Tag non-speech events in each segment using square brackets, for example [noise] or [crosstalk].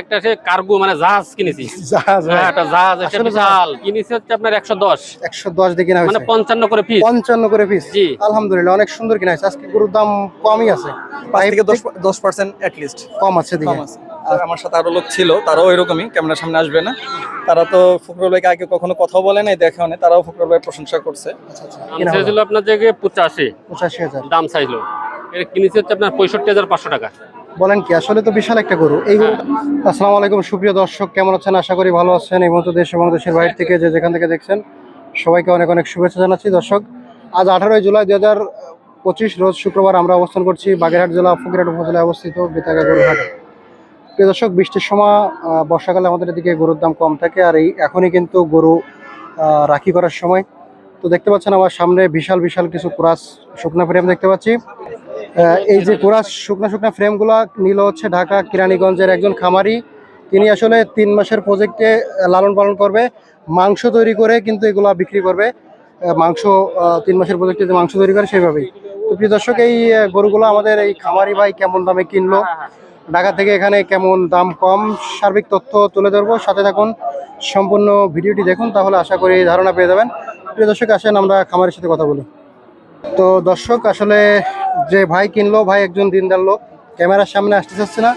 একটা সে কার্গো মানে জাহাজ কিনেছি। জাহাজ হ্যাঁ। একটা জাহাজ একটা বিশাল। কিনেছি হচ্ছে আপনার একশো দশ। একশো দশ দিয়ে কিনা মানে পঞ্চান্ন করে পিস পঞ্চান্ন করে পিস জি। আলহামদুলিল্লাহ অনেক সুন্দর কিনা হয়েছে। আজকে গরুর দাম কমই আছে। পাঁচ থেকে দশ দশ পার্সেন্ট লিস্ট কম আছে কম আছে। আর আমার সাথে আরও লোক ছিল তারাও এরকমই ক্যামেরার সামনে আসবে না। তারা তো ফখরুল ভাইকে আগে কখনো কথা বলে নাই দেখাও নাই। তারাও ফখরুল ভাই প্রশংসা করছে। আচ্ছা আচ্ছা। আপনার জায়গায় পঁচাশি। পঁচাশি হাজার। দাম চাইলো এটা কিনেছি হচ্ছে আপনার পঁয়ষট্টি হাজার পাঁচশো টাকা। বলেন কি, আসলে তো বিশাল একটা গরু। এই গরু আসসালামু আলাইকুম, সুপ্রিয় দর্শক, কেমন আছেন? আশা করি ভালো আছেন। এই মতো দেশ এবং দেশের বাইরে থেকে যে যেখান থেকে দেখছেন, সবাইকে অনেক অনেক শুভেচ্ছা জানাচ্ছি। দর্শক, আজ আঠারোই জুলাই দুই হাজার পঁচিশ রোজ শুক্রবার আমরা অবস্থান করছি বাগেরহাট জেলা, ফকিরহাট উপজেলায় অবস্থিত বেতাগা গরুহাট প্রিয় দর্শক, বৃষ্টির সময় বর্ষাকালে আমাদের এদিকে গরুর দাম কম থাকে আর এই এখনই কিন্তু গরু রাখি করার সময়। তো দেখতে পাচ্ছেন আমার সামনে বিশাল বিশাল কিছু ক্রাস, শুকনা ফ্রেম দেখতে পাচ্ছি। এই যে কুরাস শুকনা শুকনা ফ্রেমগুলো নিল হচ্ছে ঢাকা কিরানীগঞ্জের একজন খামারি। তিনি আসলে তিন মাসের প্রজেক্টে লালন পালন করবে মাংস তৈরি করে কিন্তু এগুলা বিক্রি করবে। মাংস তিন মাসের প্রজেক্টে যে মাংস তৈরি করে সেইভাবেই। তো প্রিয় দর্শক এই গরুগুলো আমাদের এই খামারি ভাই কেমন দামে কিনলো ঢাকা থেকে এখানে কেমন দাম কম সার্বিক তথ্য তুলে ধরবো। সাথে থাকুন সম্পূর্ণ ভিডিওটি দেখুন তাহলে আশা করি ধারণা পেয়ে যাবেন। প্রিয় দর্শক আসেন আমরা খামারের সাথে কথা বলি। তো দর্শক আসলে যে ভাই কিনলো ভাই একজন দিনদার লোক ক্যামেরার সামনে আসতে চাচ্ছে না।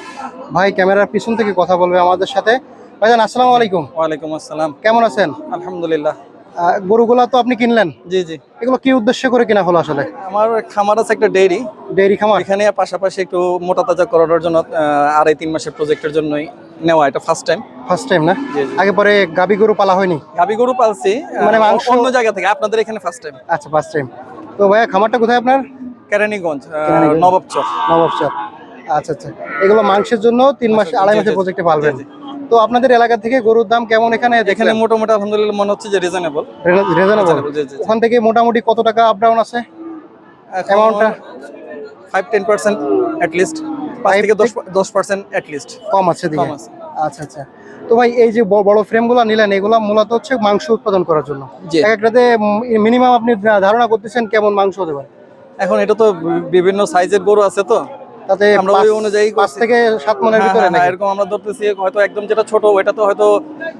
ভাই ক্যামেরার পিছন থেকে কথা বলবে আমাদের সাথে। ভাইজান আসসালামু আলাইকুম। ওয়ালাইকুম আসসালাম। কেমন আছেন? আলহামদুলিল্লাহ। গরুগুলা তো আপনি কিনলেন? জি জি। এগুলো কি উদ্দেশ্য করে কিনা হলো আসলে? আমার খামার আছে একটা ডেইরি। ডেইরি খামার? এখানে পাশাপাশি একটু মোটা তাজা করানোর জন্য আড়াই তিন মাসের প্রজেক্টের জন্যই নেওয়া এটা ফার্স্ট টাইম ফার্স্ট টাইম না? আগে পরে গাবি গরু পালা হয়নি? গাবি গরু পালছি মানে মাংস- অন্য জায়গা থেকে আপনাদের এখানে ফার্স্ট টাইম আচ্ছা ফার্স্ট টাইম তো ভাইয়া খামারটা কোথায় আপনার? কেরানীগঞ্জ আহ, কেরানীগঞ্জ। নবাব চক। নবাব চক। আচ্ছা আচ্ছা। এগুলো মাংসের জন্য তিন মাস আড়াই মাসের প্রজেক্টে পালবেন। তো আপনাদের এলাকা থেকে গরুর দাম কেমন এখানে এখানে মোটামুটি আলহামদুলিল্লাহ মনে হচ্ছে যে রিজনেবল রিজনেবল ওখান থেকে মোটামুটি কত টাকা আপ ডাউন আছে? অ্যামাউন্টটা five ten percent at least পাঁচ Five থেকে দশ দশ পার্সেন্ট অ্যাটলিস্ট কম আছে দিকে। কম আছে। আচ্ছা আচ্ছা। তো ভাই এই যে বড় বড় ফ্রেমগুলো নিলেন এগুলো মূলত হচ্ছে মাংস উৎপাদন করার জন্য। একটাতে মিনিমাম আপনি ধারণা করতেছেন কেমন মাংস হতে পারে? এখন এটা তো বিভিন্ন সাইজের গরু আছে তো। তাতে আমরা ওই অনুযায়ী পাঁচ থেকে সাত মনের হ্যাঁ, ভিতরে হ্যাঁ, হ্যাঁ, এরকম আমরা ধরতেছি হয়তো একদম যেটা ছোট ওইটা তো হয়তো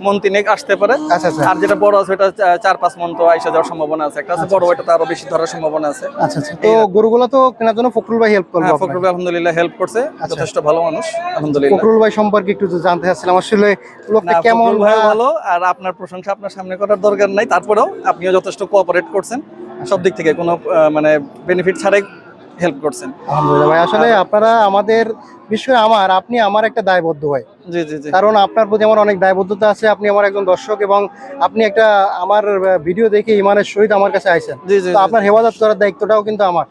মন তিনেক আসতে পারে। আচ্ছা আচ্ছা। আর যেটা বড় আছে ওটা চার পাঁচ মন তো আইসা যাওয়ার সম্ভাবনা আছে। একটা আছে বড় ওইটা তো আরও বেশি ধরার সম্ভাবনা আছে। আচ্ছা আচ্ছা। তো গরুগুলো তো কেনার জন্য ফখরুল ভাই হেল্প করব। ফখরুল ভাই আলহামদুলিল্লাহ হেল্প করছে। আচ্ছা। যথেষ্ট ভালো মানুষ আলহামদুলিল্লাহ। ফখরুল ভাই সম্পর্কে একটু জানতে চাচ্ছিলাম আসলে লোকটা কেমন ভাই ভালো আর আপনার প্রশংসা আপনার সামনে করার দরকার নাই। তারপরেও আপনিও যথেষ্ট কোঅপারেট করছেন। সব দিক থেকে কোনো মানে বেনিফিট ছাড়াই হেল্প করছেন। আলহামদুলিল্লাহ ভাই আসলে আপনারা আমাদের বিষয়ে আমার আপনি আমার একটা দায়বদ্ধ ভাই। জি জি জি। কারণ আপনার প্রতি আমার অনেক দায়বদ্ধতা আছে আপনি আমার একজন দর্শক এবং আপনি একটা আমার ভিডিও দেখে ইমানের সহিত আমার কাছে আইছেন। তো আপনার হেফাজত করার দায়িত্বটাও কিন্তু আমার।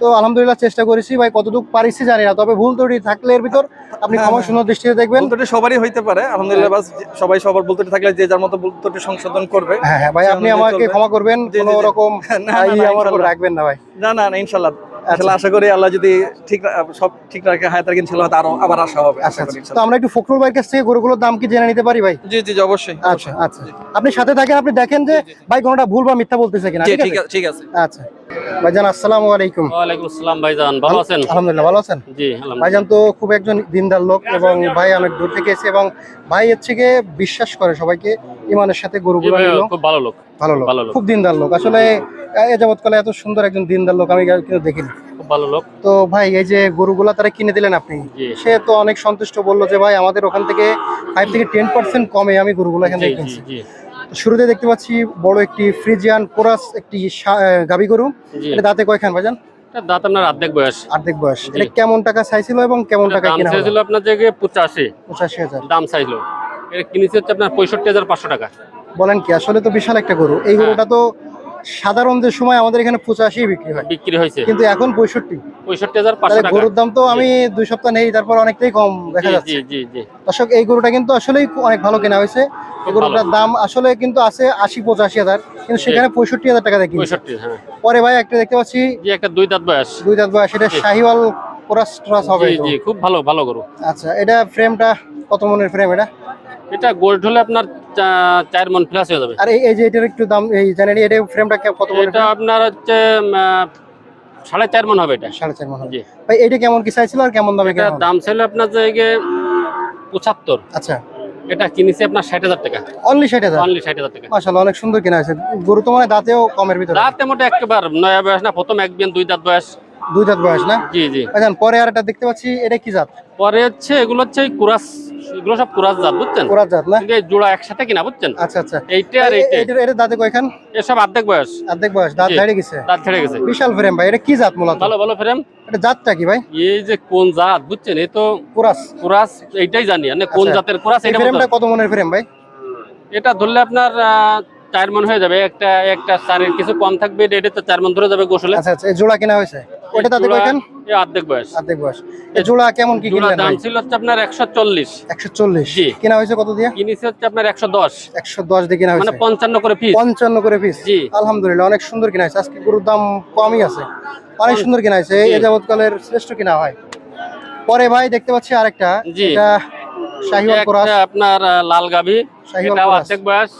তো আলহামদুলিল্লাহ চেষ্টা করেছি ভাই কতটুকু পারিছি জানি না। তবে ভুল ত্রুটি থাকলে এর ভিতর আপনি হ্যাঁ, ক্ষমা হ্যাঁ। সুন্দর দৃষ্টিতে দেখবেন। ত্রুটি সবারই হইতে পারে। আলহামদুলিল্লাহ বাস সবাই সবার ভুল ত্রুটি থাকলে যে যার মতো ভুল ত্রুটি সংশোধন করবে হ্যাঁ হ্যাঁ ভাই আপনি আমাকে ক্ষমা করবেন কোনো রকম [laughs] না, না, ই না, আমার উপর রাখবেন না ভাই। না না না ইনশাল্লাহ ইনশাল্লাহ আশা করি আল্লাহ যদি ঠিক রা- সব ঠিক রাখে হায়াত রাখেন ইনশাল্লাহ আরও আবার আশা হবে আচ্ছা তো আমরা একটু ফখরুল ভাইয়ের কাছ থেকে গরুগুলোর দাম কি জেনে নিতে পারি ভাই? জি জি জি, অবশ্যই আচ্ছা আচ্ছা। আপনি সাথে থাকেন আপনি দেখেন যে ভাই কোনটা ভুল বা মিথ্যা বলতেছে কিনা আছে ঠিক আছে। আচ্ছা। ভাইজান আসসালামু আলাইকুম। ওয়ালাইকুম আসসালাম ভাইজান ভালো আছেন? আলহামদুলিল্লাহ ভালো আছেন? জি ভাইজান তো খুব একজন দিনদার লোক এবং ভাই অনেক দূর থেকে এসে এবং ভাই হচ্ছে গিয়ে বিশ্বাস করে সবাইকে ইমানের সাথে ভাই, নিল। খুব ভালো লোক ভালো লোক খুব দিনদার লোক। আসলে এ যাবৎকালে এত সুন্দর একজন দিনদার লোক আমি কিন্তু দেখিনি। খুব ভালো লোক। তো ভাই এই যে গরুগুলা তারা কিনে দিলেন আপনি সে তো অনেক সন্তুষ্ট বলল যে ভাই আমাদের ওখান থেকে ফাইভ থেকে টেন পার্সেন্ট কমে আমি গরুগুলো এখান থেকে কিনছি। শুরুতে দেখতে পাচ্ছি বড় একটি ফ্রিজিয়ান কোরাস একটি গাবি গরু। এটা দাঁতে কয়খান ভাইজান? দাঁত আপনার অর্ধেক বয়স। অর্ধেক বয়স। এটা কেমন টাকা চাইছিল এবং কেমন টাকা কিনা চাইছিল আপনার জায়গায় পঁচাশি। পঁচাশি হাজার। দাম চাইছিল এটা কিনেছে হচ্ছে আপনার পঁয়ষট্টি হাজার পাঁচশো টাকা। বলেন কি আসলে তো বিশাল একটা গরু। এই গরুটা তো সাধারণ যে সময় আমাদের এখানে পঁচাশি বিক্রি হয়। বিক্রি হয়েছে। কিন্তু এখন পঁয়ষট্টি। পঁয়ষট্টি হাজার পাঁচশো টাকা। গরুর দাম তো আমি দুই সপ্তাহ নেই তারপর অনেকটাই কম দেখা যাচ্ছে। জি জি জি। দর্শক এই গরুটা কিন্তু আসলেই অনেক ভালো কেনা হয়েছে। এই গরুটার দাম আসলে কিন্তু আছে আশি পঁচাশি হাজার কিন্তু সেখানে পঁয়ষট্টি হাজার টাকা দেখি পঁয়ষট্টি হ্যাঁ। পরে ভাই একটা দেখতে পাচ্ছি একটা দুই দাঁত বয়স। দুই দাঁত বয়স এটা শাহিওয়াল কোরাস টরাস হবে। জি খুব ভালো ভালো গরু। আচ্ছা এটা ফ্রেমটা কত মনের ফ্রেম এটা? এটা গোল্ড হলে আপনার চার মন প্লাস হয়ে যাবে। আর এই যে এটার একটু দাম এই জানেন এটা ফ্রেমটা কত এটা আপনার হচ্ছে সাড়ে চার মন হবে এটা। সাড়ে চার মন। জি। ভাই এটা কেমন কি চাইছিল আর কেমন দামে এটা দাম ছিল আপনার জায়গায় পঁচাত্তর। আচ্ছা। এটা কিনেছি আপনার ষাট হাজার টাকা। অনলি ষাট হাজার? অনলি ষাট হাজার টাকা। মাসাল্লাহ অনেক সুন্দর কিনা হয়েছে গরু তো মানে দাঁতেও কমের ভিতরে। রাতে মোটে একেবারে নয়া বয়স না প্রথম এক বিয়ান দুই দাঁত বয়স। দুই দাঁত বয়স না? জি জি। আচ্ছা পরে আর একটা দেখতে পাচ্ছি এটা কি জাত? পরে হচ্ছে এগুলো হচ্ছে কুরাস এগুলো সব কুরাস জাত বুঝছেন? কোরাত জাত না? এই জোড়া একসাথে কিনা বুঝছেন? আচ্ছা আচ্ছা। এইটা আর এইটা। এটা এটা দাঁতে কয়খান? এসব অর্ধেক বয়স। অর্ধেক বয়স দাঁত। গেছে। দাঁত গেছে। বিশাল ফ্রেম ভাই এটা কি জাত মূলত? ভালো ভালো ফ্রেম এটা জাতটা কি ভাই? এই যে কোন জাত বুঝছেন? এই তো কোরাস। কুরাস এইটাই জানি। মানে কোন আচ্ছা। জাতের কুরাস এটা ফ্রেমটা কত মনের ফ্রেম ভাই? এটা ধরলে আপনার চার মন হয়ে যাবে। একটা একটা চারের কিছু কম থাকবে এটা তো চার মন ধরে যাবে গোসলে। আচ্ছা আচ্ছা এই জোড়া কিনা হয়েছে? ওটা দাঁতে কয়খান? অর্ধেক বয়স। অর্ধেক বয়স। জোড়া কেমন কি কিনলেন দাম ছিল হচ্ছে আপনার একশো চল্লিশ। একশো চল্লিশ। জি। কিনা হয়েছে কত দিয়ে? কিনেছে হচ্ছে আপনার একশো দশ। একশো দশ দিয়ে কিনা মানে হয়েছে। পঞ্চান্ন করে পিস পঞ্চান্ন করে পিস জি। আলহামদুলিল্লাহ অনেক সুন্দর কিনা হয়েছে। আজকে গরুর দাম কমই আছে। অনেক সুন্দর কিনা হয়েছে। এই জি। যাবৎকালের শ্রেষ্ঠ কিনা হয়। পরে ভাই দেখতে পাচ্ছি আরেকটা। জি। এটা শাহিওয়াল কোরাস। আপনার লাল গাভি। শাহিওয়াল এটা কোরাস। অর্ধেক বয়স।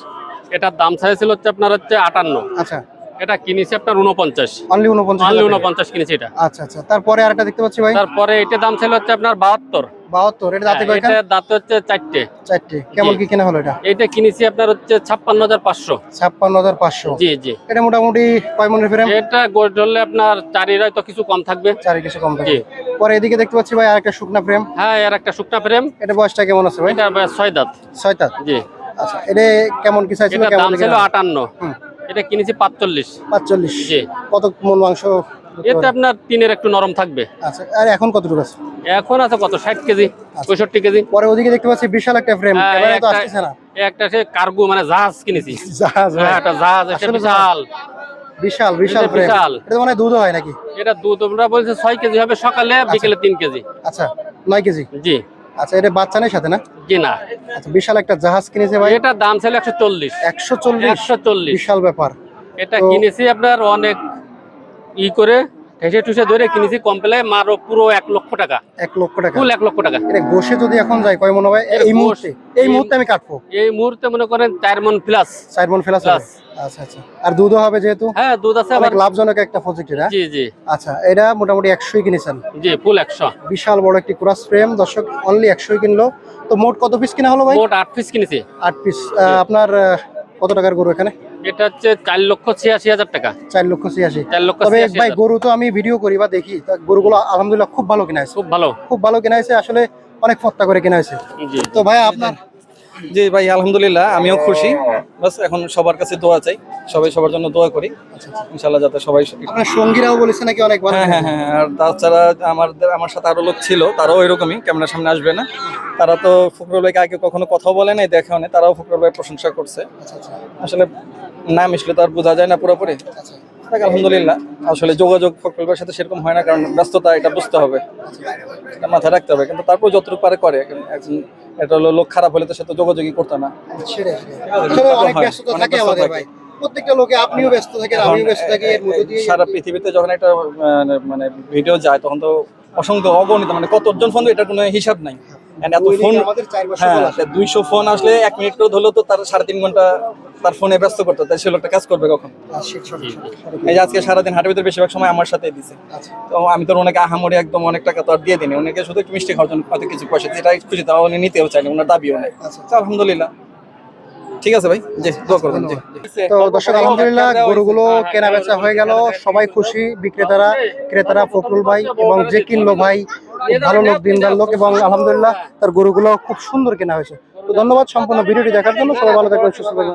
এটার দাম চাইছিল হচ্ছে আপনার হচ্ছে আটান্ন। আচ্ছা। এটা কিনেছে আপনার উনপঞ্চাশ অনলি উনপঞ্চাশ অনলি হাজার টাকা। উনপঞ্চাশ কিনেছে এটা। আচ্ছা আচ্ছা। তারপরে আরেকটা দেখতে পাচ্ছি ভাই? তারপরে এটা দাম ছিল হচ্ছে আপনার বাহাত্তর। বাহাত্তর। এটা দাঁতে কয়খান এটা দাঁত হচ্ছে চারটে। চারটে। কেমন কি কিনা হলো এটা? এটা কিনেছি আপনার হচ্ছে ছাপ্পান্ন হাজার পাঁচশো। ছাপ্পান্ন হাজার পাঁচশো। জি জি। এটা মোটামুটি কয় মনের ফ্রেম এটা ধরলে আপনার চারির হয়তো কিছু কম থাকবে। চারি কিছু কম পরে এদিকে দেখতে পাচ্ছি ভাই আরেকটা শুকনা ফ্রেম হ্যাঁ একটা শুকনা ফ্রেম এটা বয়সটা কেমন আছে ভাই? এটা দাঁত। ছয় দাঁত? জি। আচ্ছা এটা কেমন কি চাইছিল কেমন দাম ছিল আটান্ন। হুম। এটা কিনেছি পাঁচচল্লিশ। পাঁচচল্লিশ। জি। কত মন মাংস? এতে আপনার তিনের একটু নরম থাকবে। আচ্ছা আর এখন কতটুকু আছে? এখন আছে কত? ষাট কেজি পঁয়ষট্টি কেজি। পরে ওদিকে দেখতে পাচ্ছি বিশাল একটা ফ্রেম হ্যাঁ, একটা- সে কার্গো মানে জাহাজ কিনেছি। জাহাজ হ্যাঁ। একটা জাহাজ এটা বিশাল। বিশাল বিশাল বিশাল। এটা মানে দুধ হয় নাকি? এটা দুধ আমরা বলছে ছয় কেজি হবে সকালে বিকেলে তিন কেজি। আচ্ছা নয় কেজি? জি। আচ্ছা এটা বাচ্চা নেই সাথে না? জি না। আচ্ছা বিশাল একটা জাহাজ কিনেছে ভাই। এটা দাম ছিল একশো চল্লিশ। একশো চল্লিশ? একশো চল্লিশ। বিশাল ব্যাপার। এটা কিনেছি আপনার অনেক ই করে ঠেসে ঠুসে ধরে কিনেছি কমপ্লে মারো পুরো এক লক্ষ টাকা। এক লক্ষ টাকা। ফুল এক লক্ষ টাকা। এটা গোশে যদি এখন যাই কয় মনে হয় এই মুহূর্তে এই এই- মুহূর্তে আমি কাটবো? এই মুহূর্তে মনে করেন চার মন প্লাস চার মন ফেলা আচ্ছা আচ্ছা। আর দুধও হবে যেহেতু? হ্যাঁ দুধ আছে অনেক লাভজনক একটা প্রজেক্ট এটা জি জি। আচ্ছা এটা মোটামুটি একশোই কিনেছেন? জি ফুল একশো। বিশাল বড় একটি ক্রস ফ্রেম দর্শক অনলি একশোই কিনলো। তো মোট কত পিস কিনা হলো ভাই? মোট আট পিস কিনেছি। আট পিস আপনার কত টাকার গরু এখানে? এটা হচ্ছে চার লক্ষ ছিয়াশি হাজার টাকা। চার লক্ষ ছিয়াশি। চার লক্ষ তবে ভাই গরু তো আমি ভিডিও করি বা দেখি গরুগুলো আলহামদুলিল্লাহ খুব ভালো কিনা খুব ভালো। খুব ভালো কিনা হয়েছে আসলে অনেক ফত্তা করে কিনা হয়েছে। জি তো ভাই আপনার? জি ভাই আলহামদুলিল্লাহ আমিও খুশি। বাস এখন সবার কাছে দোয়া চাই। সবাই সবার জন্য দোয়া করি। ইনশাল্লাহ যাতে সবাই আপনার সঙ্গীরাও বলেছে নাকি অনেক ভালো হ্যাঁ হ্যাঁ হ্যাঁ আর তাছাড়া আমার আমার সাথে আরও লোক ছিল তারাও এরকমই ক্যামেরার সামনে আসবে না। তারা তো ফখরুল ভাইকে আগে কখনো কথা বলে নাই দেখাও নেই তারাও ফখরুল ভাই প্রশংসা করছে। আচ্ছা আচ্ছা। আসলে না মিশলে তো আর বোঝা যায় না পুরোপুরি। আচ্ছা। আলহামদুলিল্লাহ। আসলে যোগাযোগ প্রকল্পের সাথে সেরকম হয় না কারণ ব্যস্ততা এটা বুঝতে হবে। এটা মাথায় রাখতে হবে। কিন্তু তারপর যতটুকু পারে করে। একজন এটা হলো লোক খারাপ হলে তো সে তো যোগাযোগই করতো না। প্রত্যেকটা লোকে আপনিও ব্যস্ত থাকেন আমিও ব্যস্ত থাকি এর মধ্যে দিয়ে সারা পৃথিবীতে যখন একটা মানে ভিডিও যায় তখন তো অসংখ্য অগণিত মানে কতজন ফোন এটার কোনো হিসাব নাই। এত ফোন হ্যাঁ দুইশো ফোন আসলে এক মিনিট করে ধরলেও তো তার সাড়ে তিন ঘণ্টা তার ফোনে ব্যস্ত করতে তাই সে লোকটা কাজ করবে কখন। এই যে আজকে সারাদিন হাটের ভিতরে বেশিরভাগ সময় আমার সাথেই দিছে আচ্ছা। তো আমি তো ওনাকে আহামরি একদম অনেক টাকা তো আর দিয়ে দিনি ওনাকে শুধু একটু মিষ্টি খাওয়ার জন্য হয়তো কিছু পয়সা এটাই খুশি তাও উনি নিতেও চাইনি ওনার দাবিও নেই আচ্ছা। আলহামদুলিল্লাহ ঠিক আছে ভাই জি দোয়া করবেন জি। তো দর্শক আলহামদুলিল্লাহ গরুগুলো কেনা বেচা হয়ে গেল সবাই খুশি বিক্রেতারা ক্রেতারা ফখরুল ভাই এবং যে কিনলো ভাই ভালো লোক দিনদার লোক এবং আলহামদুলিল্লাহ তার গরুগুলো খুব সুন্দর কেনা হয়েছে। তো ধন্যবাদ সম্পূর্ণ ভিডিওটি দেখার জন্য। সবাই ভালো থাকবেন সুস্থ থাকবেন।